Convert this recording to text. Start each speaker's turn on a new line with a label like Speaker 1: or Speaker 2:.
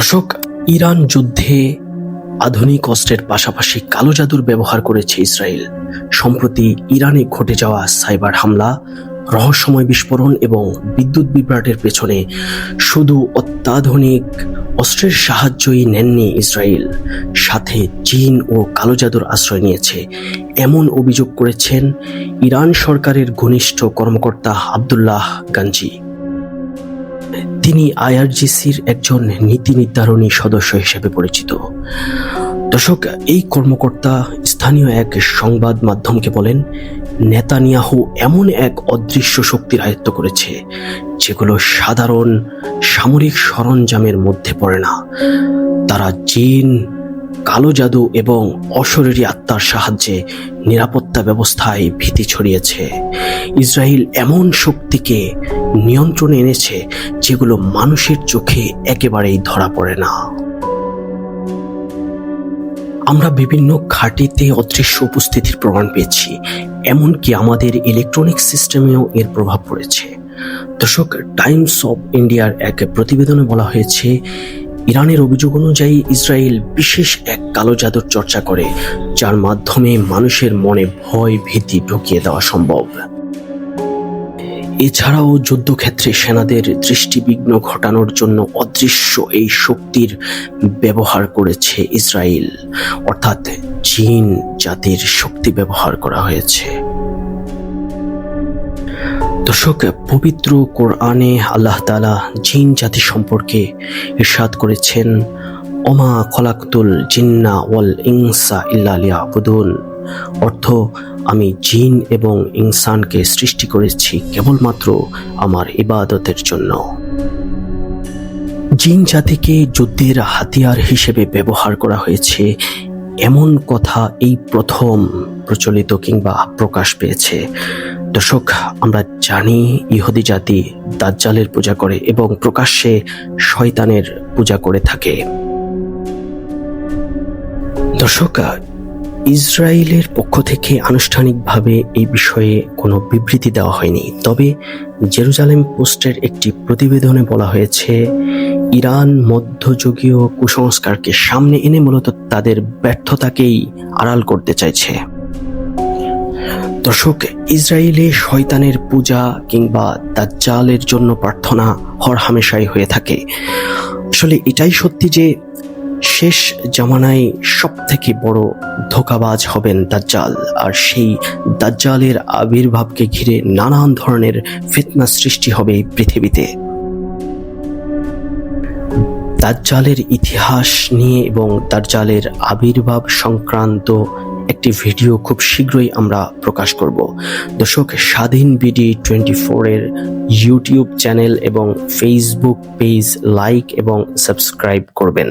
Speaker 1: দর্শক, ইরান যুদ্ধে আধুনিক অস্ত্রের পাশাপাশি কালো জাদুর ব্যবহার করেছে ইসরায়েল। সম্প্রতি ইরানে ঘটে যাওয়া সাইবার হামলা, রহস্যময় বিস্ফোরণ এবং বিদ্যুৎ বিভ্রাটের পেছনে শুধু অত্যাধুনিক অস্ত্রের সাহায্যই নেননি ইসরায়েল। সাথে চীন ও কালো জাদুর আশ্রয় নিয়েছে। এমন অভিযোগ করেছেন ইরান সরকারের ঘনিষ্ঠ কর্মকর্তা আবদুল্লাহ গাঞ্জি। তিনি আইআরজিসির একজন নীতি নির্ধারণী সদস্য হিসেবে পরিচিত। দর্শক, এই কর্মকর্তা স্থানীয় এক সংবাদ মাধ্যমকে বলেন, নেতানিয়াহু এমন এক অদৃশ্য শক্তির আয়ত্ত করেছে, যেগুলো সাধারণ সামরিক সরঞ্জামের মধ্যে পড়ে না। তারা জিন কালো জাদু এবং অশরীরী আত্মার সাহায্যে নিরাপত্তা ব্যবস্থায় ভীতি ছড়িয়েছে। ইসরায়েল এমন শক্তিকে নিয়ন্ত্রণে এনেছে যেগুলো মানুষের চোখে একেবারেই ধরা পড়ে না। আমরা বিভিন্ন ঘাটিতে অদৃশ্য উপস্থিতির প্রমাণ পেয়েছি, এমনকি আমাদের ইলেকট্রনিক সিস্টেমেও এর প্রভাব পড়েছে। দর্শক টাইমস অফ ইন্ডিয়ার এক প্রতিবেদনে বলা হয়েছে ইরানের অভিযোগ অনুযায়ী ইসরায়েল বিশেষ এক কালো জাদুর চর্চা করে, যার মাধ্যমে মানুষের মনে ভয় ভীতি ঢুকিয়ে দেওয়া সম্ভব। এছাড়াও যুদ্ধক্ষেত্রে সেনাদের দৃষ্টিবিঘ্ন ঘটানোর জন্য অদৃশ্য এই শক্তির ব্যবহার করেছে ইসরায়েল। অর্থাৎ চীন জাতির শক্তি ব্যবহার করা হয়েছে। দর্শক, পবিত্র কোরআনে আল্লাহ তালা জিন জাতি সম্পর্কে ইরশাদ করেছেন, ওমা খলাকতুল জিন্না ওয়াল ইনসা ইল্লা লিয়াবুদুন। অর্থ, আমি জিন এবং ইনসানকে সৃষ্টি করেছি কেবলমাত্র আমার ইবাদতের জন্য। জিন জাতিকে যুদ্ধের হাতিয়ার হিসেবে ব্যবহার করা হয়েছে। এমন কথা এই প্রথম প্রচলিত কিংবা প্রকাশ পেয়েছে। দর্শক, আমরা জানি ইহুদি জাতি দাজ্জালের পূজা করে এবং প্রকাশ্যে শয়তানের পূজা করে থাকে। দর্শক, ইসরায়েলের পক্ষ থেকে আনুষ্ঠানিকভাবে এই বিষয়ে কোনো বিবৃতি দেওয়া হয়নি। তবে জেরুজালেম পোস্টের একটি প্রতিবেদনে বলা হয়েছে, ইরান মধ্যযুগীয় কুসংস্কারকে সামনে এনে মূলত তাদের ব্যর্থতাকেই আড়াল করতে চাইছে। দর্শক, ইসরায়েলে শয়তানের পূজা কিংবা দাজ্জালের জন্য প্রার্থনা হর হামেশাই হয়ে থাকে। আসলে এটাই সত্যি যে শেষ জামানায় সব থেকে বড় ধোকাবাজ হবেন দাজ্জাল, আর সেই দাজ্জালের আবির্ভাবকে ঘিরে নানান ধরনের ফিতনা সৃষ্টি হবে পৃথিবীতে। দাজ্জালের ইতিহাস নিয়ে এবং দাজ্জালের আবির্ভাব সংক্রান্ত একটি ভিডিও খুব শীঘ্রই আমরা প্রকাশ করব। দর্শক, স্বাধীন বিডি টোয়েন্টি ফোরের ইউটিউব চ্যানেল এবং ফেসবুক পেজ লাইক এবং সাবস্ক্রাইব করবেন।